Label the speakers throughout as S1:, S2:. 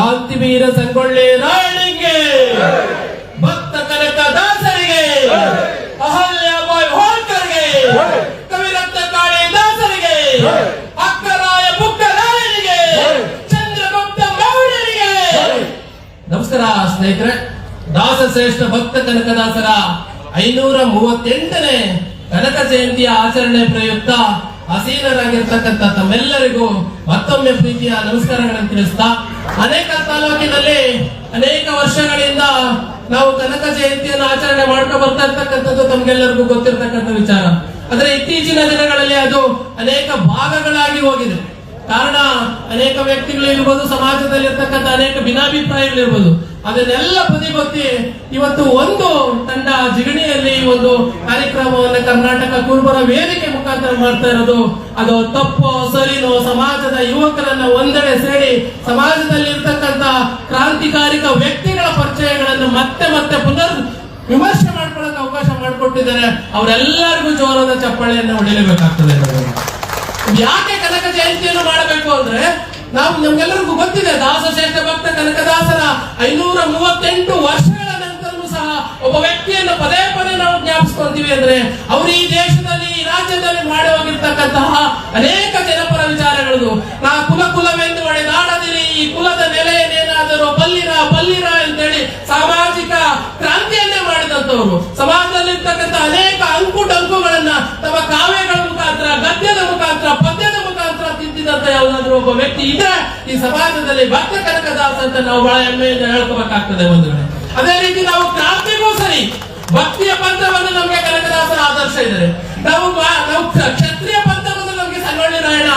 S1: ಕ್ರಾಂತಿವೀರ ಸಂಗೊಳ್ಳಿ ರಾಯಣಿಗೆ ಭಕ್ತ ಕನಕ ದಾಸರಿಗೆ ಅಹಲ್ಯಾಬಾಯಿ ಹೋಳ್ಕರ್ಗೆ ಕವಿರತ್ನ ಕಾಳಿ ದಾಸರಿಗೆ, ಅಕ್ಕರಾಯ ಬುಕ್ಕರಾಯನಿಗೆ ಚಂದ್ರಗುಪ್ತ ಮೌರ್ಯರಿಗೆ. ನಮಸ್ಕಾರ ಸ್ನೇಹಿತರೆ ದಾಸಶ್ರೇಷ್ಠ ಭಕ್ತ ಕನಕದಾಸರ ಐನೂರ ಮೂವತ್ತೆಂಟನೇ ಕನಕ ಜಯಂತಿಯ ಆಚರಣೆ ಪ್ರಯುಕ್ತ ಹಸೀನರಾಗಿರ್ತಕ್ಕಂಥ ತಮ್ಮೆಲ್ಲರಿಗೂ ಮತ್ತೊಮ್ಮೆ ಪ್ರೀತಿಯ ನಮಸ್ಕಾರಗಳನ್ನು ತಿಳಿಸ್ತಾ, ಅನೇಕ ತಾಲೂಕಿನಲ್ಲಿ ಅನೇಕ ವರ್ಷಗಳಿಂದ ನಾವು ಕನಕ ಜಯಂತಿಯನ್ನು ಆಚರಣೆ ಮಾಡ್ಕೊಂಡು ಬರ್ತಾ ಇರ್ತಕ್ಕಂಥದ್ದು ತಮ್ಗೆಲ್ಲರಿಗೂ ಗೊತ್ತಿರ್ತಕ್ಕಂಥ ವಿಚಾರ. ಆದ್ರೆ ಇತ್ತೀಚಿನ ದಿನಗಳಲ್ಲಿ ಅದು ಅನೇಕ ಭಾಗಗಳಾಗಿ ಹೋಗಿದೆ. ಕಾರಣ, ಅನೇಕ ವ್ಯಕ್ತಿಗಳು ಇರ್ಬೋದು ಸಮಾಜದಲ್ಲಿ ಇರ್ತಕ್ಕಂಥ ಅನೇಕ ಭಿನ್ನಾಭಿಪ್ರಾಯಗಳಿರ್ಬೋದು. ಅದನ್ನೆಲ್ಲ ಬದಿಗೊತ್ತಿ ಇವತ್ತು ಒಂದು ತಂಡ ಜಿಗಣಿಯಲ್ಲಿ ಒಂದು ಕಾರ್ಯಕ್ರಮವನ್ನು ಕರ್ನಾಟಕ ಕುರುಬರ ವೇದಿಕೆ ಮುಖಾಂತರ ಮಾಡ್ತಾ ಇರೋದು, ಅದು ತಪ್ಪೋ, ಸರಿನೋ, ಸಮಾಜದ ಯುವಕರನ್ನ ಒಂದೆಡೆ ಸೇರಿ ಸಮಾಜದಲ್ಲಿ ಇರ್ತಕ್ಕಂತ ಕ್ರಾಂತಿಕಾರಿಕ ವ್ಯಕ್ತಿಗಳ ಪರಿಚಯಗಳನ್ನು ಮತ್ತೆ ಮತ್ತೆ ಪುನರ್ ವಿಮರ್ಶೆ ಮಾಡ್ಕೊಳ್ಳೋಕೆ ಅವಕಾಶ ಮಾಡಿಕೊಟ್ಟಿದ್ದಾರೆ ಅವರೆಲ್ಲರಿಗೂ ಜೋರಾದ ಚಪ್ಪಾಳೆಯನ್ನು ಹೊಡೆಯಲೇಬೇಕಾಗ್ತದೆ. ಯಾಕೆ ಕನಕ ಜಯಂತಿಯನ್ನು ಮಾಡಬೇಕು ಅಂದ್ರೆ, ನಾವು ನಮ್ಗೆಲ್ಲರಿಗೂ ಗೊತ್ತಿದೆ ದಾಸಶ್ರೇಷ್ಠ ಭಕ್ತ ಕನಕದಾಸರ ಐನೂರ ಮೂವತ್ತೆಂಟು ವರ್ಷಗಳ ನಂತರನೂ ಸಹ ಒಬ್ಬ ವ್ಯಕ್ತಿಯನ್ನು ಪದೇ ಪದೇ ನಾವು ಜ್ಞಾಪಿಸ್ಕೊಂತೀವಿ ಅಂದ್ರೆ, ಅವರು ಈ ದೇಶದಲ್ಲಿ, ಈ ಹೋಗಿರ್ತಕ್ಕಂತಹ ಅನೇಕ ಜನಪರ ವಿಚಾರಗಳು ನಾ ಕುಲ ಕುಲವೆಂದು ಒಡೆದಾಡದಿರಿ ಈ ಕುಲದ ನೆಲೆಯನ್ನೇನಾದರೂ ಬಲ್ಲಿರ ಬಲ್ಲಿರ ಅಂತೇಳಿ ಸಾಮಾಜಿಕ ಕ್ರಾಂತಿಯನ್ನೇ ಮಾಡಿದಂತವರು ಸಮಾಜದಲ್ಲಿರ್ತಕ್ಕಂಥ ಅನೇಕ ಅಂಕು ಡಂಕುಗಳನ್ನ ತಮ್ಮ ಕಾವ್ಯಗಳ ಮುಖಾಂತರ, ಗದ್ಯದ ಮುಖಾಂತರ, ಪದ್ಯದ ಮುಖಾಂತರ ತಿಂತಿದ್ದಂತ ಯಾವುದಾದ್ರೂ ಒಬ್ಬ ವ್ಯಕ್ತಿ ಇದ್ರೆ ಈ ಸಮಾಜದಲ್ಲಿ ಭಕ್ತ ಕನಕದಾಸ ಅಂತ ನಾವು ಬಹಳ ಹೆಮ್ಮೆಯಿಂದ ಹೇಳ್ಕೋಬೇಕಾಗ್ತದೆ ಒಂದು ಅದೇ ರೀತಿ ನಾವು ಕ್ರಾಂತಿಗೂ ಸರಿ. ಭಕ್ತಿಯ ಪಂಥವನ್ನು ನಮಗೆ ಕನಕದಾಸರ ಆದರ್ಶ ಇದ್ದಾರೆ. ನಾವು ನಾವು ಕ್ಷತ್ರಿಯ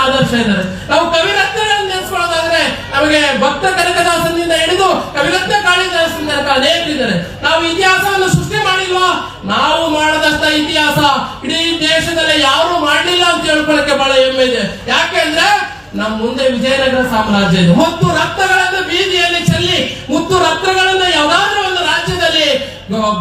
S1: ಆದರ್ಶ ಇದ್ದಾರೆ ನಾವು ಕವಿರತ್ನಗಳನ್ನು ನೆನೆಸ್ಕೊಳ್ಳೋದಾದ್ರೆ ನಮಗೆ ಭಕ್ತ ಕನಕದಾಸನಿಂದ ಹಿಡಿದು ಕವಿರತ್ನ ಕಾಳಿದಾಸನ ತನಕ ಅನೇಕರಿದ್ದಾರೆ ನಾವು ಇತಿಹಾಸವನ್ನು ಸೃಷ್ಟಿ ಮಾಡಿಲ್ವಾ? ನಾವು ಮಾಡದಷ್ಟ ಇತಿಹಾಸ. ಇಡೀ ದೇಶದಲ್ಲಿ ಯಾರು ಮಾಡಲಿಲ್ಲ ಅಂತ ಹೇಳ್ಕೊಳ್ಳಕ್ಕೆ ಬಹಳ ಹೆಮ್ಮೆ ಇದೆ. ಯಾಕೆಂದ್ರೆ ನಮ್ಮ ಮುಂದೆ ವಿಜಯನಗರ ಸಾಮ್ರಾಜ್ಯ ಇದೆ. ಮುತ್ತು ರಕ್ತಗಳನ್ನು ಬೀದಿಯಲ್ಲಿ ಚೆಲ್ಲಿ, ಮುತ್ತು ರಕ್ತಗಳನ್ನು ಯಾವ್ದಾದ್ರೂ ಒಂದು ರಾಜ್ಯದಲ್ಲಿ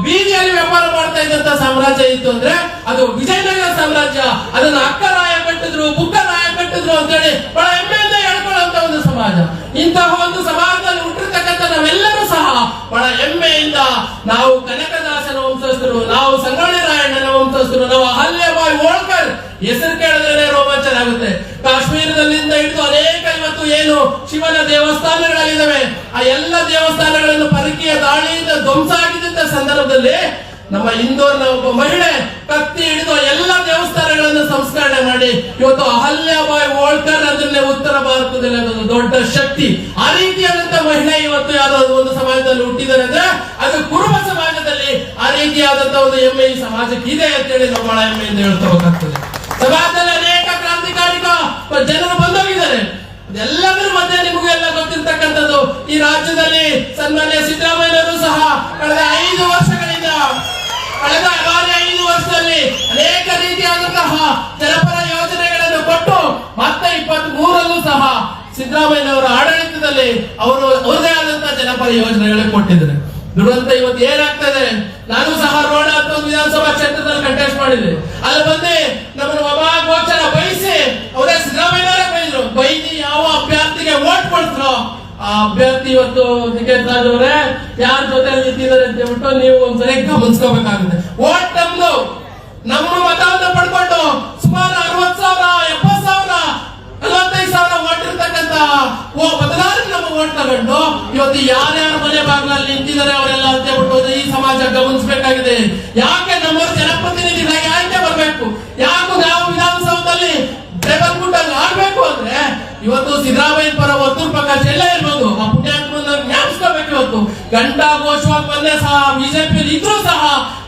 S1: ಬೀದಿಯಲ್ಲಿ ವ್ಯಾಪಾರ ಮಾಡ್ತಾ ಇದ್ದಂತ ಸಾಮ್ರಾಜ್ಯ ಇತ್ತು ಅಂದ್ರೆ ಅದು ವಿಜಯನಗರ ಸಾಮ್ರಾಜ್ಯ. ಅದನ್ನ ಅಕ್ಕರಾಯ ಕಟ್ಟಿದ್ರು ಬುಕ್ಕರಾಯ ಕಟ್ಟಿದ್ರು ಅಂತೇಳಿ ಬಹಳ ಹೆಮ್ಮೆಯಿಂದ ಹೇಳ್ಕೊಳ್ಳುವಂತ ಒಂದು ಸಮಾಜ ಇಂತಹ ಒಂದು ಸಮಾಜದಲ್ಲಿ ಹುಟ್ಟಿರ್ತಕ್ಕಂಥ ನಾವೆಲ್ಲರೂ ಸಹ ಬಹಳ ಹೆಮ್ಮೆಯಿಂದ ನಾವು ಕನಕದಾಸನ ವಂಶಸ್ಥರು ನಾವು ಸಂಗೊಳ್ಳಿ ರಾಯಣ್ಣನ ವಂಶಸ್ಥರು ನಾವು ಅಹಲ್ಯಬಾಯಿ ಹೋಳ್ಕರ್ ಹೆಸರು ಕೇಳಿದ್ರೆ ರೋಮಾಂಚನ ಆಗುತ್ತೆ. ಕಾಶ್ಮೀರದಲ್ಲಿಂದ ಹಿಡಿದು ಅನೇಕ ಇವತ್ತು ಏನು ಶಿವನ ದೇವಸ್ಥಾನಗಳಲ್ಲಿದ್ದಾವೆ. ಆ ಎಲ್ಲ ದೇವಸ್ಥಾನಗಳನ್ನು ಪರಕೀಯ ದಾಳಿಯಿಂದ ಧ್ವಂಸ ಆಗಿದ್ದಂತ ಸಂದರ್ಭದಲ್ಲಿ ನಮ್ಮ ಇಂದೋರ್ನ ಒಬ್ಬ ಮಹಿಳೆ ಕತ್ತಿ ಹಿಡಿದು ಎಲ್ಲ ದೇವಸ್ಥಾನಗಳನ್ನು ಸಂಸ್ಕರಣೆ ಮಾಡಿ ಇವತ್ತು ಅಹಲ್ಯಾಬಾಯಿ ಹೋಳ್ಕರ್ ಅದನ್ನೇ ಉತ್ತರ ಭಾರತದಲ್ಲಿ ಒಂದು ದೊಡ್ಡ ಶಕ್ತಿ. ಆ ರೀತಿಯಾದಂತ ಮಹಿಳೆ ಇವತ್ತು ಯಾವ್ದಾದ್ರು ಒಂದು ಸಮಾಜದಲ್ಲಿ ಹುಟ್ಟಿದ್ದಾರೆ ಅಂದ್ರೆ ಅದು ಸಮಾಜದಲ್ಲಿ ಆ ರೀತಿಯಾದಂತ ಒಂದು ಹೆಮ್ಮೆ ಈ ಸಮಾಜಕ್ಕೆ ಇದೆ ಅಂತೇಳಿ ನಾವು ಬಹಳ ಹೆಮ್ಮೆಯಿಂದ ಹೇಳ್ಕೋಬೇಕಾಗ್ತದೆ ಸಮಾಜದಲ್ಲಿ ಅನೇಕ ಕ್ರಾಂತಿಕಾರಿಕ ಜನರು ಬಂದೋಗಿದ್ದಾರೆ. ಎಲ್ಲದರ ಮಧ್ಯೆ ನಿಮಗೂ ಎಲ್ಲ ಗೊತ್ತಿರ್ತಕ್ಕಂಥದ್ದು, ಈ ರಾಜ್ಯದಲ್ಲಿ ಸನ್ಮಾನ್ಯ ಸಿದ್ದರಾಮಯ್ಯನವರು ಸಹ ಕಳೆದ ಐದು ವರ್ಷಗಳಿಂದ, ಕಳೆದ ಬಾರಿ ಐದು ವರ್ಷದಲ್ಲಿ ಅನೇಕ ರೀತಿಯಾದಂತಹ ಜನಪರ ಯೋಜನೆಗಳನ್ನು ಕೊಟ್ಟು ಮತ್ತೆ ಇಪ್ಪತ್ತ್ ಮೂರಲ್ಲೂ ಸಹ ಸಿದ್ದರಾಮಯ್ಯನವರ ಆಡಳಿತದಲ್ಲಿ ಅವರು, ಅವರದೇ ಆದಂತಹ ಜನಪರ ಯೋಜನೆಗಳನ್ನು ಕೊಟ್ಟಿದ್ದಾರೆ. ದುರಂತ ಇವತ್ತು ಏನಾಗ್ತದೆ ನಾನು ಸಹ ರೋಣ ಹತ್ತೊಂದು ವಿಧಾನಸಭಾ ಕ್ಷೇತ್ರದಲ್ಲಿ ಕಂಟೆಸ್ಟ್ ಮಾಡಿದ್ವಿ ಅಲ್ಲಿ ಬಂದೆ ನಮ್ಮ ಒಬ್ಬ ಗೋಚರ ಬಯಸಿ ಅವರೇ ಸಿದ್ದರಾಮಯ್ಯವರೇ ಬೈದ್ರು. ಬೈದಿ ಯಾವ ಅಭ್ಯರ್ಥಿಗೆ ವೋಟ್ ಕೊಡ್ತಾರೋ ಆ ಅಭ್ಯರ್ಥಿ ಇವತ್ತು ಟಿಕೆಟ್ ಅವರೇ ಯಾರ ಜೊತೆ ನಿಂತಿದ್ದಾರೆ ಅಂತ ಹೇಳ್ಬಿಟ್ಟು ನೀವು ಒಂದ್ಸರಿ ಗಮನಿಸ್ಕೋಬೇಕಾಗುತ್ತೆ ವೋಟ್ ನಮ್ದು. ನಮ್ಮ ಮತವನ್ನು ಪಡ್ಕೊಂಡು ಸುಮಾರು ಅರವತ್ ಸಾವಿರ ಎಪ್ಪತ್ ಸಾವಿರ, ನಲವತ್ತೈದು ಸಾವಿರ ಓಟ್ ಇರ್ತಕ್ಕಂತ ಓ ಬದಲಾವಣೆ ಓಟ್ ತಗೊಂಡು ಇವತ್ತು ಯಾರ್ಯಾರ ಮನೆ ಬಾಗಿಲಲ್ಲಿ ನಿಂತಿದ್ದಾರೆ ಅವರೆಲ್ಲ ಅಂತ ಬಿಟ್ಟು ಈ ಸಮಾಜ ಗಮನಿಸಬೇಕಾಗಿದೆ. ಯಾಕೆ ನಮ್ಮ ಜನಪ್ರತಿನಿಧಿಗಳಾಗಿ ಆಯ್ಕೆ ಬರಬೇಕು? ಯಾಕೆ ನಾವು ವಿಧಾನಸೌಧದಲ್ಲಿ ಟೇಬಲ್ ಗುಡ್ಡಲ್ಲಿ ಆಡ್ಬೇಕು ಅಂದ್ರೆ ಇವತ್ತು ಸಿದ್ದರಾಮಯ್ಯ ಪರ ಒತ್ತೂರ್ ಪ್ರಕಾಶ್ ಎಲ್ಲ ಇರ್ಬೋದು. ಆ ಪುಣ್ಯಾತ್ಮನ ಜ್ಞಾಪಿಸ್ಕೋಬೇಕು ಇವತ್ತು. ಗಂಟಾ ಘೋಷವಾಗಿ ಬಂದೆ ಸಹ ಬಿಜೆಪಿ ಇದ್ರು ಸಹ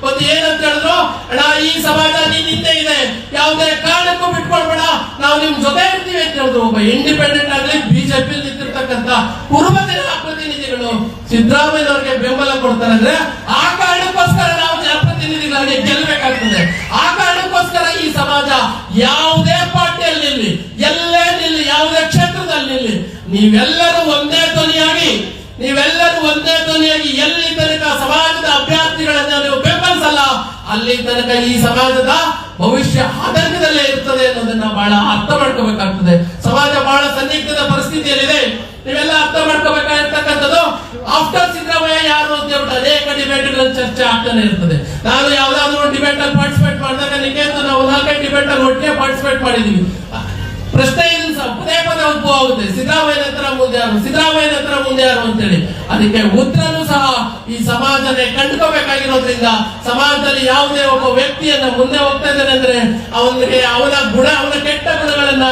S1: ಒಂದು ಏನಂತ ಹೇಳಿದ್ರು? ಅಣ್ಣ, ಈ ಸಮಾಜ ನೀನ್ ಇದೆ. ಯಾವುದೇ ಕಾರಣಕ್ಕೂ ಬಿಟ್ಕೊಳ್ಬೇಡ. ನಾವು ನಿಮ್ ಜೊತೆ ಇರ್ತೀವಿ ಅಂತ ಹೇಳಿದ್ರು. ಒಬ್ಬ ಇಂಡಿಪೆಂಡೆಂಟ್ ಆಗಲಿ ಬಿಜೆಪಿ ಕುರುಬ ಜನಪ್ರತಿನಿಧಿಗಳು ಸಿದ್ದರಾಮಯ್ಯನವರಿಗೆ ಬೆಂಬಲ ಕೊಡ್ತಾರೆ ಅಂದ್ರೆ ಆ ಕಾರಣಕ್ಕೋಸ್ಕರ ನಾವು ಜನಪ್ರತಿನಿಧಿಗಳಾಗಿ ಗೆಲ್ಲಬೇಕಾಗ್ತದೆ. ಆ ಕಾರಣಕ್ಕೋಸ್ಕರ ಈ ಸಮಾಜ ಯಾವುದೇ ಪಾರ್ಟಿಯಲ್ಲಿ ನಿಲ್ಲಿ, ಎಲ್ಲೇ ನಿಲ್ಲಿ, ಯಾವುದೇ ಕ್ಷೇತ್ರದಲ್ಲಿ ನಿಲ್ಲಿ, ನೀವೆಲ್ಲರೂ ಒಂದೇ ಧ್ವನಿಯಾಗಿ, ನೀವೆಲ್ಲರೂ ಒಂದೇ ಧ್ವನಿಯಾಗಿ ಅಲ್ಲಿ ತನಕ ಈ ಸಮಾಜದ ಭವಿಷ್ಯ ಆತಂಕದಲ್ಲೇ ಇರ್ತದೆ ಅನ್ನೋದನ್ನ ಬಹಳ ಅರ್ಥ ಮಾಡ್ಕೋಬೇಕಾಗ್ತದೆ. ಸಮಾಜ ಬಹಳ ಸಂದಿಗ್ಧದ ಪರಿಸ್ಥಿತಿಯಲ್ಲಿದೆ. ನೀವೆಲ್ಲ ಅರ್ಥ ಮಾಡ್ಕೋಬೇಕಾಗಿರ್ತಕ್ಕಂಥದ್ದು ಆಫ್ಟರ್ ಸಿದ್ದರಾಮಯ್ಯ ಯಾರು ಅಂತ ಹೇಳ್ಬಿಟ್ಟು ಅನೇಕ ಡಿಬೇಟ್ಗಳಲ್ಲಿ ಚರ್ಚೆ ಆಗ್ತಾನೆ ಇರ್ತದೆ. ನಾನು ಯಾವ್ದಾದ್ರು ಒಂದು ಡಿಬೇಟ್ ಅಲ್ಲಿ ಪಾರ್ಟಿಸಿಪೇಟ್ ಮಾಡಿದಾಗ ನಿಮಗೆ ನಾವು ನಾಲ್ಕೈದು ಡಿಬೇಟ್ ಅಲ್ಲಿ ಒಟ್ಟಿಗೆ ಪಾರ್ಟಿಸಿಪೇಟ್ ಮಾಡಿದೀವಿ. ಪ್ರಶ್ನೆ ಉದ್ಭವ ಆಗುತ್ತೆ. ಸಿದ್ದರಾಮಯ್ಯ ಹತ್ರ ಮುಂದೆ ಯಾರು? ಸಿದ್ದರಾಮಯ್ಯ ಹತ್ರ ಮುಂದೆ ಯಾರು ಅಂತೇಳಿ? ಅದಕ್ಕೆ ಉತ್ತರನು ಸಹ ಈ ಸಮಾಜನೇ ಕಂಡುಕೋಬೇಕಾಗಿರೋದ್ರಿಂದ ಸಮಾಜದಲ್ಲಿ ಯಾವುದೇ ಒಬ್ಬ ವ್ಯಕ್ತಿಯನ್ನ ಮುಂದೆ ಹೋಗ್ತಾ ಇದ್ದಾನೆ ಅಂದ್ರೆ ಅವನಿಗೆ ಅವನ ಗುಣ, ಅವನ ಕೆಟ್ಟ ಗುಣಗಳನ್ನ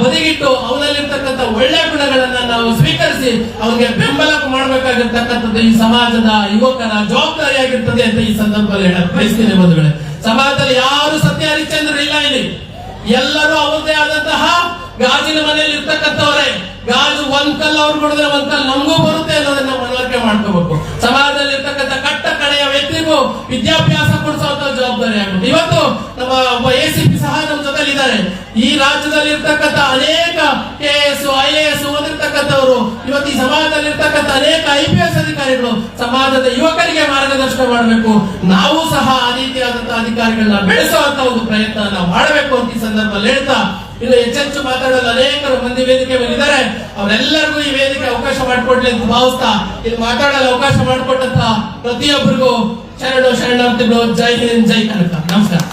S1: ಬದಿಗಿಟ್ಟು ಅವನಲ್ಲಿರ್ತಕ್ಕಂಥ ಒಳ್ಳೆ ಗುಣಗಳನ್ನ ನಾವು ಸ್ವೀಕರಿಸಿ ಅವನಿಗೆ ಬೆಂಬಲ ಮಾಡಬೇಕಾಗಿರ್ತಕ್ಕಂಥದ್ದು ಈ ಸಮಾಜದ ಯುವಕರ ಜವಾಬ್ದಾರಿಯಾಗಿರ್ತದೆ ಅಂತ ಈ ಸಂದರ್ಭದಲ್ಲಿ ಹೇಳಕ್ ಬಯಸ್ತೀನಿ ಬಂಧುಗಳೇ. ಸಮಾಜದಲ್ಲಿ ಯಾರು ಸತ್ಯ ಹರಿಶ್ಚಂದ್ರ ಇಲ್ಲ ಇಲ್ಲಿ. ಎಲ್ಲರೂ ಅವರದೇ ಆದಂತಹ ಗಾಜಿನ ಮನೆಯಲ್ಲಿ ಇರ್ತಕ್ಕಂಥವ್ರೆ, ಗಾಜು ಒಂದ್ ಕಲ್ಲು ಅವ್ರು ಕೊಡಿದ್ರೆ ಒಂದ್ ಕಲ್ಲು ನಮಗೂ ಬರುತ್ತೆ ಅನ್ನೋದನ್ನ ಮನವರಿಕೆ ಮಾಡ್ಕೋಬೇಕು. ಸಮಾಜದಲ್ಲಿ ಇರ್ತಕ್ಕಂಥ ಕಟ್ಟ ಕಡೆಯ ವ್ಯಕ್ತಿಗೂ ವಿದ್ಯಾಭ್ಯಾಸ ಕೊಡಿಸುವಂತ ಜವಾಬ್ದಾರಿ ಆಗುತ್ತೆ ಇವತ್ತು ನಮ್ಮ ಒಬ್ಬ ಎ ಸಿ ಪಿ ಸಹ ನಮ್ಮ ಜೊತೆಲಿ ಇದ್ದಾರೆ ಈ ರಾಜ್ಯದಲ್ಲಿ ಇರ್ತಕ್ಕಂಥ ಅನೇಕ K S I A S ಓದಿರ್ತಕ್ಕಂಥವ್ರು, ಇವತ್ತು ಈ ಸಮಾಜದಲ್ಲಿ ಇರ್ತಕ್ಕಂಥ ಅನೇಕ ಐ ಪಿ ಎಸ್ ಅಧಿಕಾರಿಗಳು ಸಮಾಜದ ಯುವಕರಿಗೆ ಮಾರ್ಗದರ್ಶನ ಮಾಡಬೇಕು. ನಾವು ಸಹ ಆ ರೀತಿಯಾದಂತಹ ಅಧಿಕಾರಿಗಳನ್ನ ಬೆಳೆಸುವಂತ ಒಂದು ಪ್ರಯತ್ನ ಮಾಡಬೇಕು ಅಂತ ಈ ಸಂದರ್ಭದಲ್ಲಿ ಹೇಳ್ತಾ ಇನ್ನು ಹೆಚ್ಚೆಚ್ಚು ಮಾತಾಡಲು ಅನೇಕರು ಮಂದಿ ವೇದಿಕೆ ಇದ್ದಾರೆ. ಅವರೆಲ್ಲರಿಗೂ ಈ ವೇದಿಕೆ ಅವಕಾಶ ಮಾಡಿಕೊಡ್ಲಿ ಅಂತ ಭಾವಿಸ್ತಾ, ಇಲ್ಲಿ ಮಾತಾಡಲು ಅವಕಾಶ ಮಾಡಿಕೊಟ್ಟಂತ ಪ್ರತಿಯೊಬ್ಬರಿಗೂ ಶರಣು ಶರಣಾರ್ಥಿಗಳು, ಜೈ ಹಿಂದ್, ಜೈ ಕನಕ. ನಮಸ್ಕಾರ.